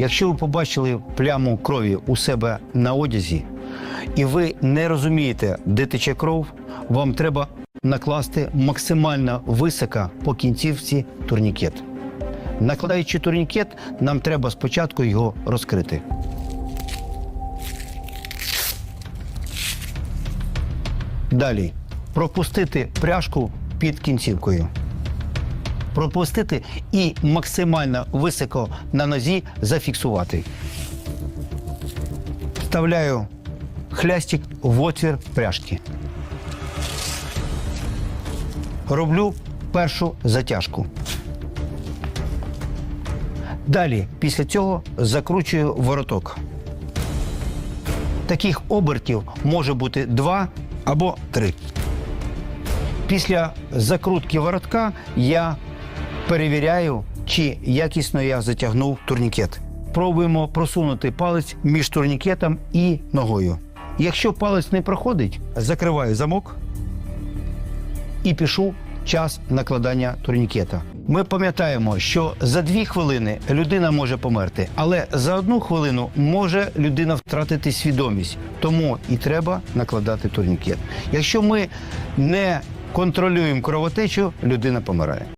Якщо ви побачили пляму крові у себе на одязі, і ви не розумієте, де тече кров, вам треба накласти максимально високо по кінцівці турнікет. Накладаючи турнікет, нам треба спочатку його розкрити. Далі пропустити пряжку під кінцівкою. Пропустити і максимально високо на нозі зафіксувати. Вставляю хлястик в отвір пряжки. Роблю першу затяжку. Далі, після цього, закручую вороток. Таких обертів може бути два або три. Після закрутки воротка я перевіряю, чи якісно я затягнув турнікет. Пробуємо просунути палець між турнікетом і ногою. Якщо палець не проходить, закриваю замок і пишу час накладання турнікета. Ми пам'ятаємо, що за дві хвилини людина може померти, але за одну хвилину може людина втратити свідомість. Тому і треба накладати турнікет. Якщо ми не контролюємо кровотечу, людина помирає.